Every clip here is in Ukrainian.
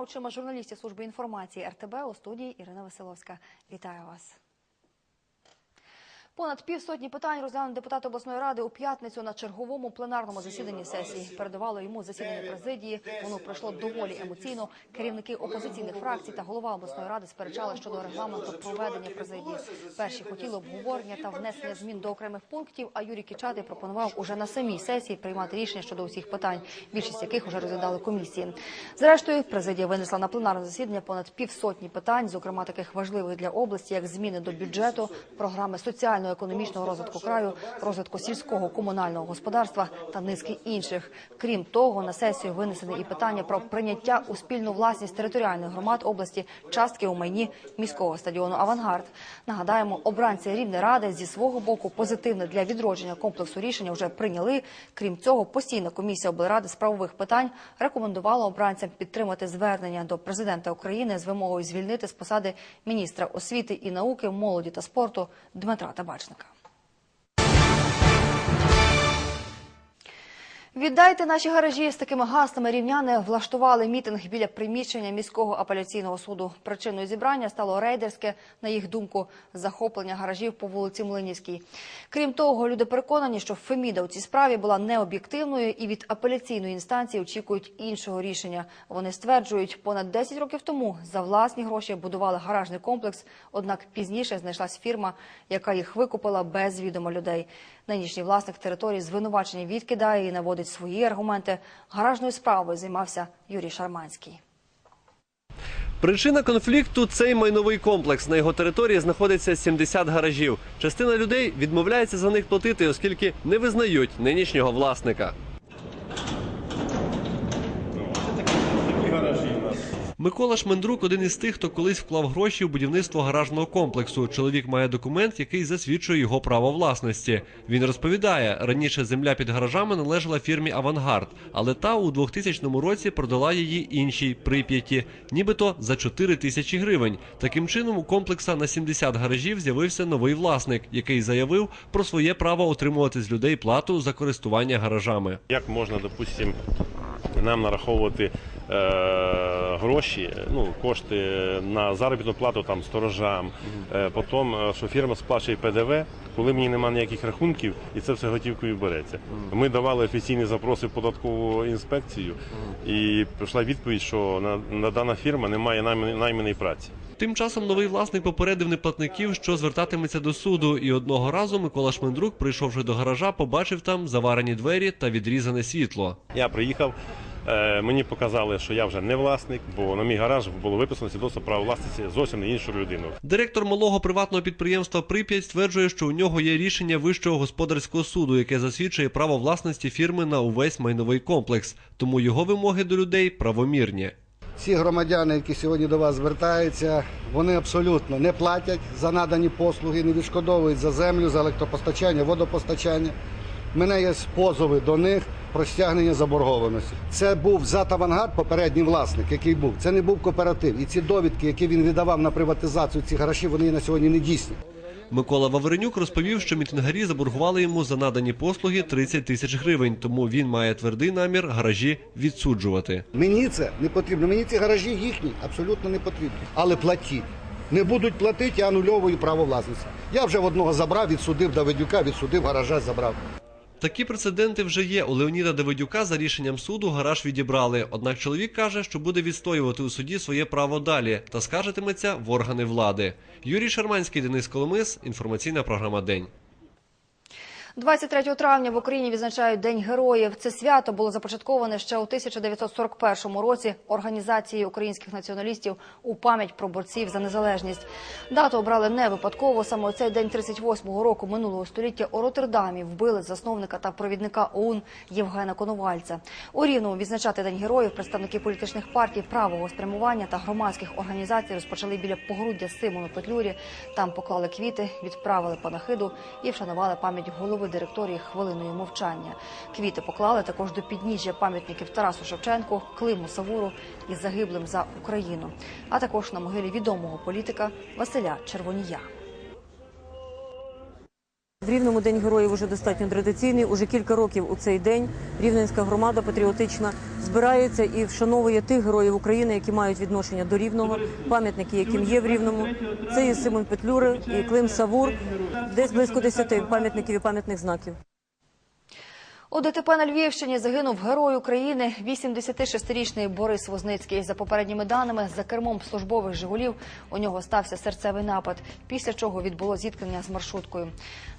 очима журналістів служби інформації РТБ у студії Ірина Василовська. Вітаю вас. Понад півсотні питань розглянуть депутати обласної ради у п'ятницю на черговому пленарному засіданні сесії. Передавало йому засідання президії. Воно пройшло доволі емоційно. Керівники опозиційних фракцій та голова обласної ради сперечали щодо регламенту проведення президії. Перші хотіли обговорення та внесення змін до окремих пунктів. А Юрій Кічатий пропонував уже на самій сесії приймати рішення щодо усіх питань, більшість яких уже розглядали комісії. Зрештою, президія винесла на пленарне засідання понад півсотні питань, зокрема таких важливих для області, як зміни до бюджету, програми соціального економічного розвитку краю, розвитку сільського комунального господарства та низки інших. Крім того, на сесію винесені і питання про прийняття у спільну власність територіальних громад області частки у майні міського стадіону Авангард. Нагадаємо, обранці рівної ради зі свого боку позитивне для відродження комплексу рішення вже прийняли. Крім цього, постійна комісія облради з правових питань рекомендувала обранцям підтримати звернення до президента України з вимогою звільнити з посади міністра освіти і науки, молоді та спорту Дмитра Табачника. Віддайте наші гаражі з такими гаслами рівняни влаштували мітинг біля приміщення міського апеляційного суду. Причиною зібрання стало рейдерське, на їх думку, захоплення гаражів по вулиці Млинівській. Крім того, люди переконані, що Феміда у цій справі була необ'єктивною і від апеляційної інстанції очікують іншого рішення. Вони стверджують, понад 10 років тому за власні гроші будували гаражний комплекс. Однак пізніше знайшлась фірма, яка їх викупила без відома людей. Нинішній власник території звинувачення відкидає і наводить свої аргументи. Гаражною справою займався Юрій Шарманський. Причина конфлікту цей майновий комплекс. На його території знаходиться 70 гаражів. Частина людей відмовляється за них платити, оскільки не визнають нинішнього власника. Микола Шмендрук один із тих, хто колись вклав гроші в будівництво гаражного комплексу. Чоловік має документ, який засвідчує його право власності. Він розповідає, раніше земля під гаражами належала фірмі Авангард, але та у 2000 році продала її іншій прип'яті, нібито за 4 тисячі гривень. Таким чином, у комплекса на 70 гаражів з'явився новий власник, який заявив про своє право отримувати з людей плату за користування гаражами. Як можна, допустим, нам нараховувати е, гроші, ну, кошти на заробітну плату там сторожам, е, потім, е, що фірма сплачує ПДВ, коли мені немає ніяких рахунків, і це все готівкою береться. Ми давали офіційні запроси в податкову інспекцію, і прийшла відповідь, що на, на дана фірма не має найманої праці. Тим часом новий власник попередив неплатників, що звертатиметься до суду. І одного разу Микола Шмендрук, прийшовши до гаража, побачив там заварені двері та відрізане світло. Я приїхав, е, мені показали, що я вже не власник, бо на мій гараж було виписано свідоцтво права власності зовсім на іншу людину. Директор малого приватного підприємства Прип'ять стверджує, що у нього є рішення вищого господарського суду, яке засвідчує право власності фірми на увесь майновий комплекс. Тому його вимоги до людей правомірні. Всі громадяни, які сьогодні до вас звертаються, вони абсолютно не платять за надані послуги, не відшкодовують за землю, за електропостачання, водопостачання. У мене є позови до них про стягнення заборгованості. Це був ЗАТ «Авангард», попередній власник, який був. Це не був кооператив. І ці довідки, які він віддавав на приватизацію цих гаражів, вони на сьогодні не дійсні. Микола Вавренюк розповів, що мітингарі заборгували йому за надані послуги 30 тисяч гривень, тому він має твердий намір гаражі відсуджувати. Мені це не потрібно. Мені ці гаражі їхні абсолютно не потрібні. Але платіть. Не будуть платити, я анульовую право власності. Я вже в одного забрав, відсудив Давидюка, відсудив гаража, забрав. Такі прецеденти вже є. У Леоніда Давидюка за рішенням суду гараж відібрали. Однак чоловік каже, що буде відстоювати у суді своє право далі та скаржитиметься в органи влади. Юрій Шарманський, Денис Коломис. Інформаційна програма День. 23 травня в Україні відзначають День героїв. Це свято було започатковане ще у 1941 році організацією українських націоналістів у пам'ять про борців за незалежність. Дату обрали не випадково. Саме цей день 38-го року минулого століття у Роттердамі вбили засновника та провідника ОУН Євгена Коновальця. У Рівному відзначати День героїв представники політичних партій правого спрямування та громадських організацій розпочали біля погруддя Симону Петлюрі. Там поклали квіти, відправили панахиду і вшанували пам'ять голови директорії хвилиною мовчання. Квіти поклали також до підніжжя пам'ятників Тарасу Шевченку, Климу Савуру і загиблим за Україну, а також на могилі відомого політика Василя Червонія. Рівному День героїв уже достатньо традиційний. Уже кілька років у цей день рівненська громада патріотична збирається і вшановує тих героїв України, які мають відношення до рівного, пам'ятники, яким є в рівному. Це і Симон Петлюри, і Клим Савур, десь близько 10 пам'ятників і пам'ятних знаків. У ДТП на Львівщині загинув герой України 86-річний Борис Возницький. За попередніми даними, за кермом службових «Жигулів» у нього стався серцевий напад, після чого відбуло зіткнення з маршруткою.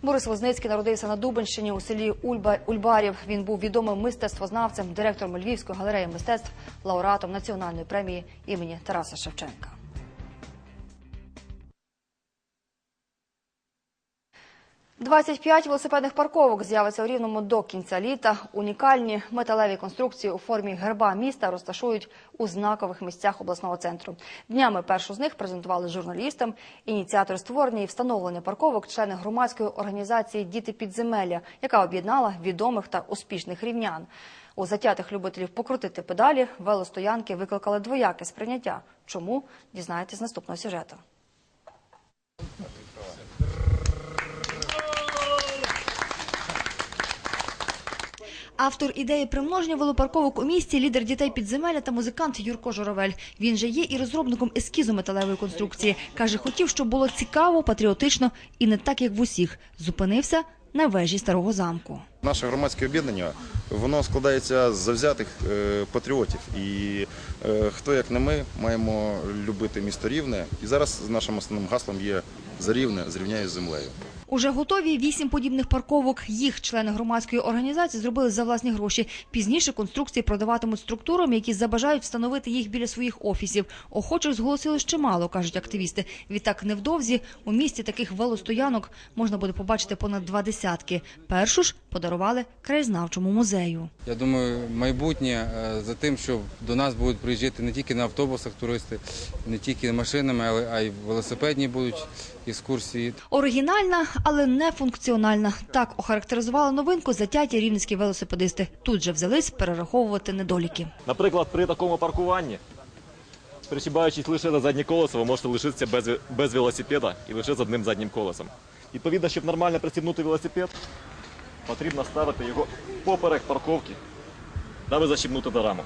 Борис Возницький народився на Дубенщині у селі Ульба- Ульбарів. Він був відомим мистецтвознавцем, директором Львівської галереї мистецтв, лауреатом національної премії імені Тараса Шевченка. Двадцять п'ять велосипедних парковок з'явиться у Рівному до кінця літа. Унікальні металеві конструкції у формі герба міста розташують у знакових місцях обласного центру. Днями першу з них презентували журналістам. Ініціатор створення і встановлення парковок – члени громадської організації Діти підземелля, яка об'єднала відомих та успішних рівнян. У затятих любителів покрутити педалі велостоянки викликали двояке сприйняття. Чому дізнаєтесь з наступного сюжету? Автор ідеї примноження велопарковок у місті, лідер дітей підземелля та музикант Юрко Журавель. Він же є і розробником ескізу металевої конструкції. Каже, хотів, щоб було цікаво, патріотично і не так, як в усіх. Зупинився на вежі старого замку. Наше громадське об'єднання воно складається з завзятих е, патріотів. І е, хто як не ми маємо любити місто Рівне. І зараз нашим основним гаслом є за рівне зрівняє з землею. Уже готові вісім подібних парковок. Їх члени громадської організації зробили за власні гроші. Пізніше конструкції продаватимуть структурам, які забажають встановити їх біля своїх офісів. Охочих зголосили ще мало, кажуть активісти. Відтак невдовзі у місті таких велостоянок можна буде побачити понад два десятки. Першу ж подарували краєзнавчому музею. Я думаю, майбутнє е, за тим, що до нас будуть приїжджати не тільки на автобусах туристи, не тільки машинами, але а й велосипедні будуть екскурсії. Оригінальна, але не функціональна. Так охарактеризували новинку затяті рівненські велосипедисти. Тут же взялись перераховувати недоліки. Наприклад, при такому паркуванні, причібаючись лише на заднє колесо, ви можете лишитися без, без велосипеда і лише з одним заднім колесом. Відповідно, щоб нормально присібнути велосипед, потрібно ставити його поперек парковки, даби защібнути до рамок.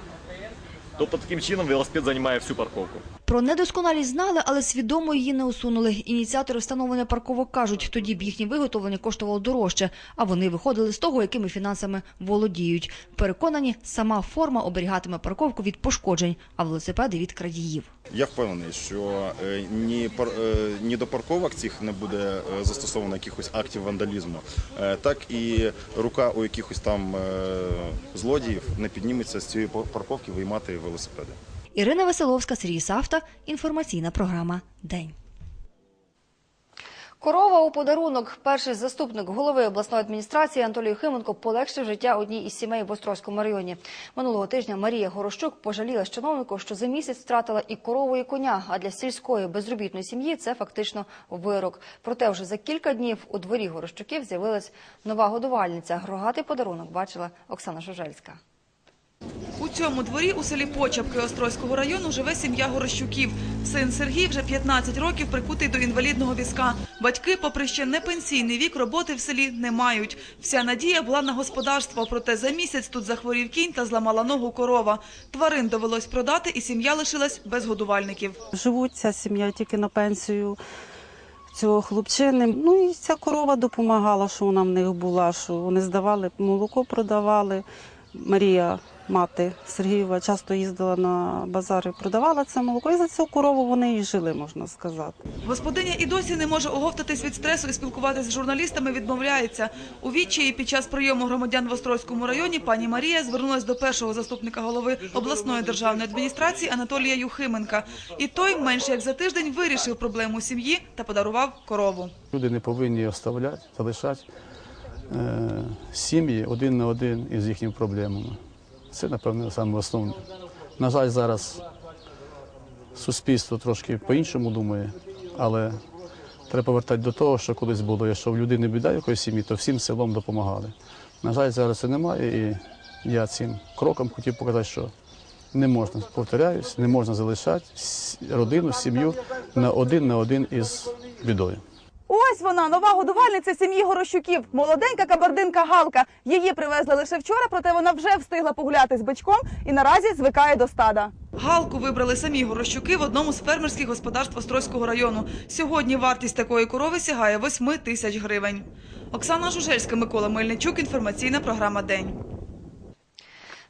Тобто таким чином велосипед займає всю парковку. Про недосконалість знали, але свідомо її не усунули. Ініціатори встановлення парковок кажуть, тоді б їхнє виготовлення коштувало дорожче, а вони виходили з того, якими фінансами володіють. Переконані, сама форма оберігатиме парковку від пошкоджень, а велосипеди від крадіїв. Я впевнений, що е, ні, е, ні до парковок цих не буде е, застосовано якихось актів вандалізму, так і рука у якихось там злодіїв не підніметься з цієї пар- парковки виймати велосипеди. Ірина Веселовська, Сергій Савта. Інформаційна програма День. Корова у подарунок. Перший заступник голови обласної адміністрації Анатолій Юхименко полегшив життя одній із сімей в Острозькому районі. Минулого тижня Марія Горощук пожаліла чиновнику, що за місяць втратила і корову, і коня. А для сільської безробітної сім'ї це фактично вирок. Проте вже за кілька днів у дворі Горощуків з'явилась нова годувальниця. Рогатий подарунок бачила Оксана Жужельська. У цьому дворі у селі Почапки Острозького району живе сім'я Горощуків. Син Сергій вже 15 років прикутий до інвалідного візка. Батьки, попри ще не пенсійний вік, роботи в селі не мають. Вся надія була на господарство, проте за місяць тут захворів кінь та зламала ногу корова. Тварин довелось продати, і сім'я лишилась без годувальників. Живуть ця сім'я тільки на пенсію цього хлопчини. Ну і ця корова допомагала, що вона в них була, що вони здавали, молоко продавали. Марія, мати Сергієва, часто їздила на базари, продавала це молоко. І за цю корову вони і жили, можна сказати. Господиня і досі не може оговтатись від стресу і спілкуватися з журналістами відмовляється. У відчаї під час прийому громадян в Острозькому районі пані Марія звернулася до першого заступника голови обласної державної адміністрації Анатолія Юхименка. І той менше як за тиждень вирішив проблему сім'ї та подарував корову. Люди не повинні оставляти, залишати е, сім'ї один на один із їхніми проблемами. Це, напевно, саме основне. На жаль, зараз суспільство трошки по-іншому думає, але треба повертати до того, що колись було, якщо в людини біда якоїсь сім'ї, то всім селом допомагали. На жаль, зараз це немає, і я цим кроком хотів показати, що не можна, повторяюсь, не можна залишати родину, сім'ю на один на один із бідою. Ось вона, нова годувальниця сім'ї Горощуків. Молоденька кабардинка Галка. Її привезли лише вчора, проте вона вже встигла погуляти з бичком і наразі звикає до стада. Галку вибрали самі Горощуки в одному з фермерських господарств Острозького району. Сьогодні вартість такої корови сягає 8 тисяч гривень. Оксана Жужельська, Микола Мельничук. Інформаційна програма День.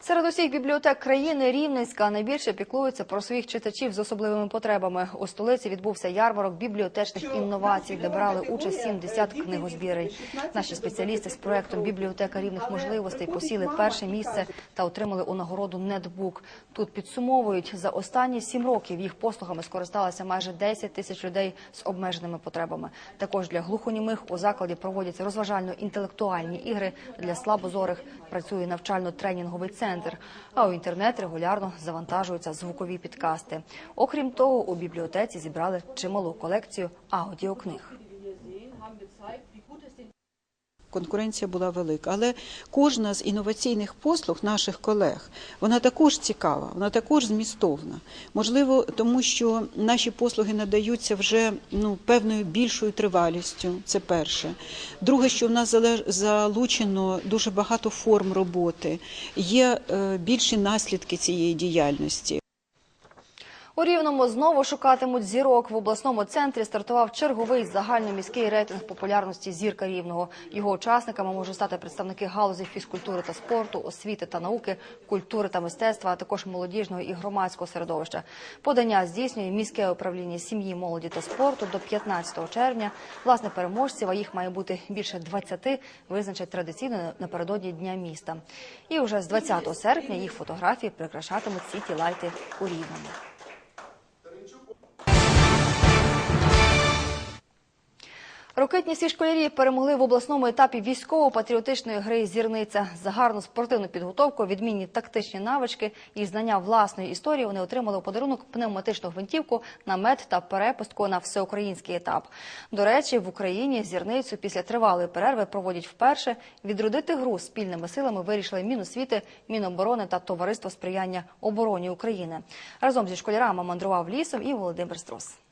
Серед усіх бібліотек країни Рівненська найбільше піклується про своїх читачів з особливими потребами. У столиці відбувся ярмарок бібліотечних інновацій, де брали участь 70 книгозбірей. Наші спеціалісти з проектом Бібліотека рівних можливостей посіли перше місце та отримали у нагороду нетбук. Тут підсумовують за останні сім років їх послугами скористалися майже 10 тисяч людей з обмеженими потребами. Також для глухонімих у закладі проводяться розважально-інтелектуальні ігри для слабозорих. Працює навчально-тренінговий центр. А у інтернет регулярно завантажуються звукові підкасти. Окрім того, у бібліотеці зібрали чималу колекцію аудіокниг. Конкуренція була велика. Але кожна з інноваційних послуг наших колег вона також цікава, вона також змістовна. Можливо, тому що наші послуги надаються вже ну певною більшою тривалістю. Це перше. Друге, що в нас залучено дуже багато форм роботи, є е, більші наслідки цієї діяльності. У Рівному знову шукатимуть зірок. В обласному центрі стартував черговий загальноміський рейтинг популярності зірка Рівного. Його учасниками можуть стати представники галузі фізкультури та спорту, освіти та науки, культури та мистецтва, а також молодіжного і громадського середовища. Подання здійснює міське управління сім'ї, молоді та спорту до 15 червня. Власне, переможців, а їх має бути більше 20, визначать традиційно напередодні Дня міста. І вже з 20 серпня їх фотографії прикрашатимуть сіті лайти у Рівному. Рокетні школярі перемогли в обласному етапі військово-патріотичної гри «Зірниця». За гарну спортивну підготовку, відмінні тактичні навички і знання власної історії вони отримали у подарунок пневматичну гвинтівку, намет та перепустку на всеукраїнський етап. До речі, в Україні зірницю після тривалої перерви проводять вперше. Відродити гру спільними силами вирішили Міносвіти, Міноборони та Товариство сприяння обороні України. Разом зі школярами мандрував лісом і Володимир Струс.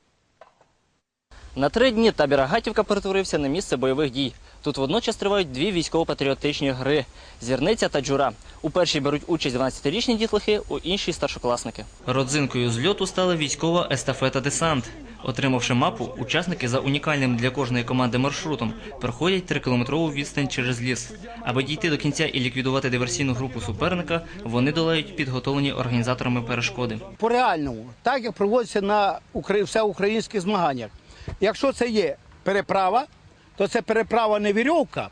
На три дні табір Агатівка перетворився на місце бойових дій. Тут водночас тривають дві військово-патріотичні гри зірниця та джура. У першій беруть участь 12-річні дітлахи, у іншій старшокласники. Родзинкою зльоту стала військова естафета десант. Отримавши мапу, учасники за унікальним для кожної команди маршрутом проходять трикілометрову відстань через ліс. Аби дійти до кінця і ліквідувати диверсійну групу суперника, вони долають підготовлені організаторами перешкоди. по реальному, так як проводиться на укра- всеукраїнських змаганнях. Якщо це є переправа, то це переправа не вірьовка,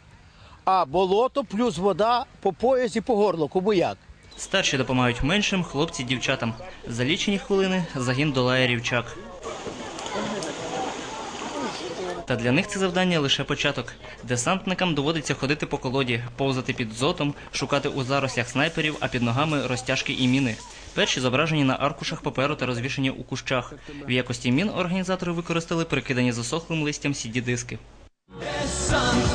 а болото плюс вода по пояс по горло, кубуяк. Старші допомагають меншим, хлопці дівчатам. За лічені хвилини загін долає рівчак. Та для них це завдання лише початок. Десантникам доводиться ходити по колоді, повзати під зотом, шукати у зарослях снайперів, а під ногами розтяжки і міни. Перші зображені на аркушах паперу та розвішені у кущах. В якості мін організатори використали прикидані засохлим листям сіді-диски. Ти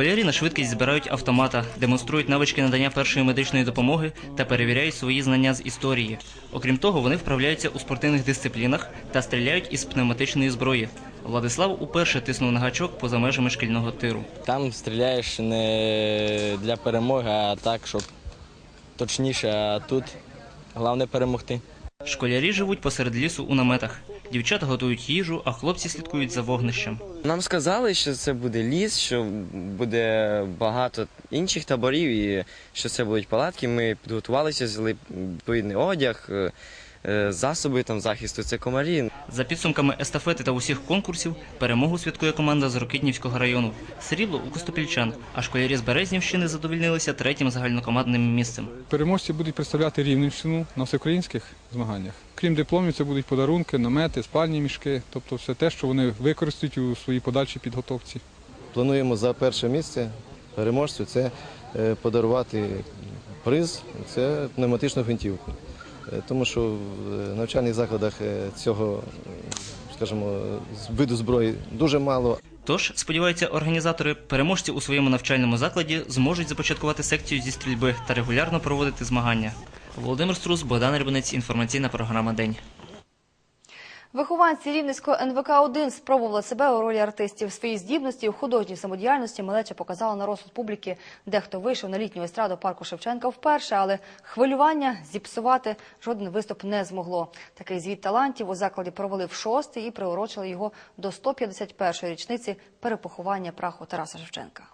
Школярі на швидкість збирають автомата, демонструють навички надання першої медичної допомоги та перевіряють свої знання з історії. Окрім того, вони вправляються у спортивних дисциплінах та стріляють із пневматичної зброї. Владислав уперше тиснув на гачок поза межами шкільного тиру. Там стріляєш не для перемоги, а так, щоб точніше, а тут головне перемогти. Школярі живуть посеред лісу у наметах. Дівчата готують їжу, а хлопці слідкують за вогнищем. Нам сказали, що це буде ліс, що буде багато інших таборів і що це будуть палатки. Ми підготувалися, взяли відповідний одяг, е, засоби там захисту. Це комарі. За підсумками естафети та усіх конкурсів перемогу святкує команда з Рокитнівського району. Срібло у Костопільчан, а школярі з Березнівщини задовольнилися третім загальнокомандним місцем. Переможці будуть представляти Рівненщину на всеукраїнських змаганнях. Крім дипломів, це будуть подарунки, намети, спальні мішки, тобто все те, що вони використають у своїй подальшій підготовці. Плануємо за перше місце переможцю це е, подарувати приз, це пневматичну гвинтівку. Е, Тому що в е, навчальних закладах е, цього, скажімо, виду зброї дуже мало. Тож, сподіваються, організатори переможці у своєму навчальному закладі зможуть започаткувати секцію зі стрільби та регулярно проводити змагання. Володимир Струс, Богдан Рибинець, інформаційна програма День. Вихованці Рівненського НВК-1 спробували себе у ролі артистів. Свої здібності у художній самодіяльності малеча показала на розсуд публіки. Дехто вийшов на літню естраду парку Шевченка вперше, але хвилювання зіпсувати жоден виступ не змогло. Такий звіт талантів у закладі провели в шостий і приурочили його до 151-ї річниці перепоховання праху Тараса Шевченка.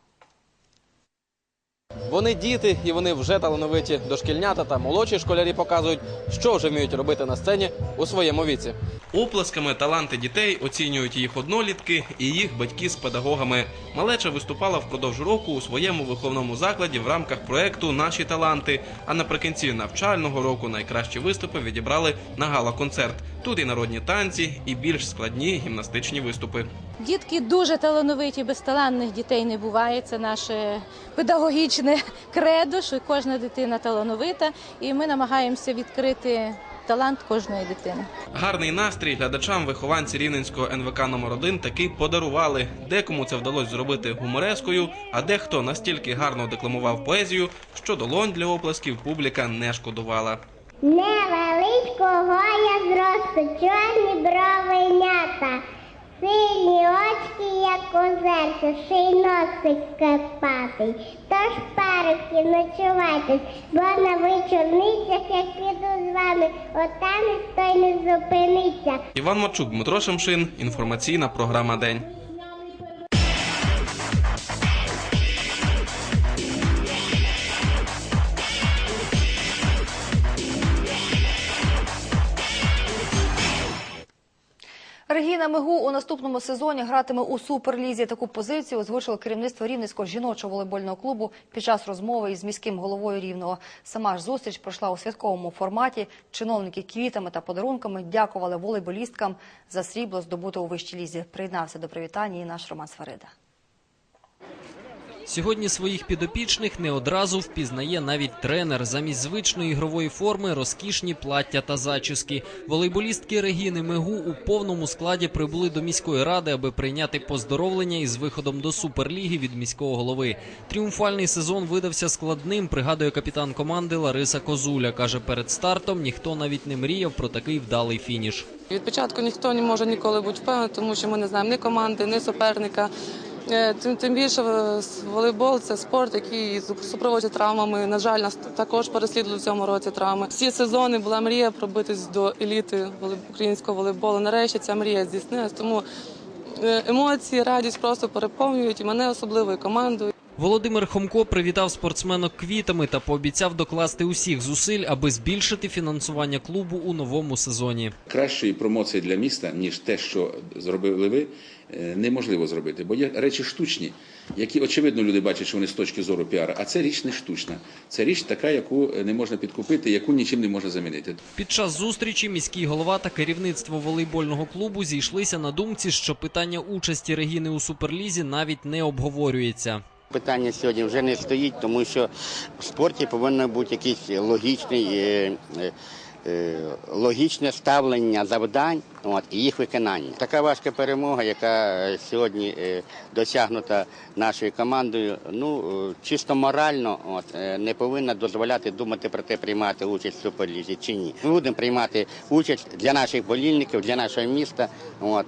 Вони діти і вони вже талановиті. Дошкільнята та молодші школярі показують, що вже вміють робити на сцені у своєму віці. Оплесками таланти дітей оцінюють їх однолітки і їх батьки з педагогами. Малеча виступала впродовж року у своєму виховному закладі в рамках проекту Наші таланти. А наприкінці навчального року найкращі виступи відібрали на гала-концерт. Тут і народні танці, і більш складні гімнастичні виступи. Дітки дуже талановиті, безталанних дітей не буває. Це наше педагогічне кредо, що кожна дитина талановита, і ми намагаємося відкрити талант кожної дитини. Гарний настрій глядачам вихованці рівненського НВК номер 1 таки подарували. Декому це вдалося зробити гуморескою, а дехто настільки гарно декламував поезію, що долонь для оплесків публіка не шкодувала. Невеличкого я зросту, чорні бровенята, сині очки, як у зерця, ший носик копатий. Тож парубки, ночувайтесь, бо на вечорницях, як піду з вами, отам ніхто не зупиниться. Іван Марчук, Дмитро Шемшин. Інформаційна програма День. Регіна Мигу у наступному сезоні гратиме у суперлізі. Таку позицію озвучило керівництво Рівненського жіночого волейбольного клубу під час розмови із міським головою Рівного. Сама ж зустріч пройшла у святковому форматі. Чиновники квітами та подарунками дякували волейболісткам за срібло здобуто у вищій лізі. Приєднався до привітання і наш Роман Сварида. Сьогодні своїх підопічних не одразу впізнає навіть тренер. Замість звичної ігрової форми розкішні плаття та зачіски. Волейболістки Регіни Мегу у повному складі прибули до міської ради, аби прийняти поздоровлення із виходом до суперліги від міського голови. Тріумфальний сезон видався складним. Пригадує капітан команди Лариса Козуля. каже, перед стартом ніхто навіть не мріяв про такий вдалий фініш. Від початку ніхто не може ніколи бути впевнений, тому що ми не знаємо ні команди, ні суперника. Е, Тим, тим більше е, волейбол це спорт, який супроводжує травмами. На жаль, нас також переслідували в цьому році травми. Всі сезони була мрія пробитись до еліти українського волейболу. Нарешті ця мрія здійснилась. Тому е, емоції, радість просто переповнюють і мене особливо і команду. Володимир Хомко привітав спортсменок квітами та пообіцяв докласти усіх зусиль, аби збільшити фінансування клубу у новому сезоні. кращої промоції для міста, ніж те, що зробили ви, неможливо зробити. Бо є речі штучні, які очевидно люди бачать, що вони з точки зору піару, а це річ не штучна. Це річ така, яку не можна підкупити, яку нічим не можна замінити. Під час зустрічі міський голова та керівництво волейбольного клубу зійшлися на думці, що питання участі Регіни у суперлізі навіть не обговорюється. Питання сьогодні вже не стоїть, тому що в спорті повинно бути якийсь логічний, е, е, е, логічне ставлення завдань от, і їх виконання. Така важка перемога, яка е, сьогодні е, досягнута нашою командою, ну е, чисто морально от, е, не повинна дозволяти думати про те, приймати участь в суперлізі чи ні. Ми будемо приймати участь для наших болільників, для нашого міста. От,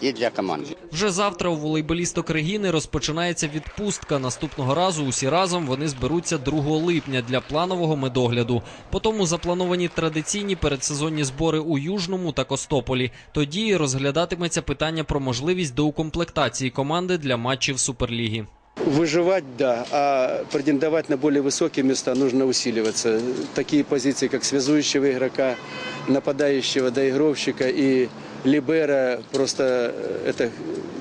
і для команди. Вже завтра у волейболісток Регіни розпочинається відпустка. Наступного разу усі разом вони зберуться 2 липня для планового медогляду. Потім заплановані традиційні передсезонні збори у Южному та Костополі. Тоді розглядатиметься питання про можливість доукомплектації команди для матчів Суперліги. Выживать, да, а претендовать на более высокие места нужно усиливаться. Такие позиции, как связующего игрока, нападающего, доигровщика и либера, просто э, это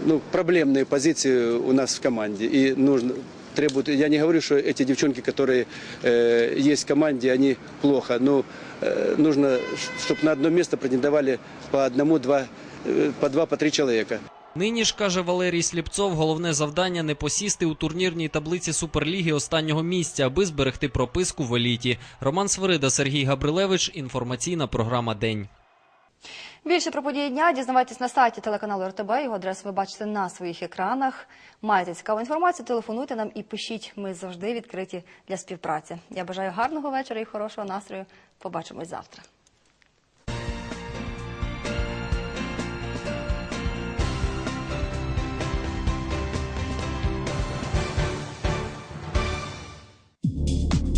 ну, проблемные позиции у нас в команде. И нужно требуют, я не говорю, что эти девчонки, которые э, есть в команде, они плохо, но э, нужно, чтобы на одно место претендовали по одному, два, э, по два, по три человека. Нині ж каже Валерій Сліпцов, головне завдання не посісти у турнірній таблиці Суперліги останнього місця, аби зберегти прописку в еліті. Роман Свирида, Сергій Габрилевич. Інформаційна програма День. Більше про події дня дізнавайтесь на сайті телеканалу РТБ. Його адресу ви бачите на своїх екранах. Маєте цікаву інформацію, телефонуйте нам і пишіть. Ми завжди відкриті для співпраці. Я бажаю гарного вечора і хорошого настрою. Побачимось завтра.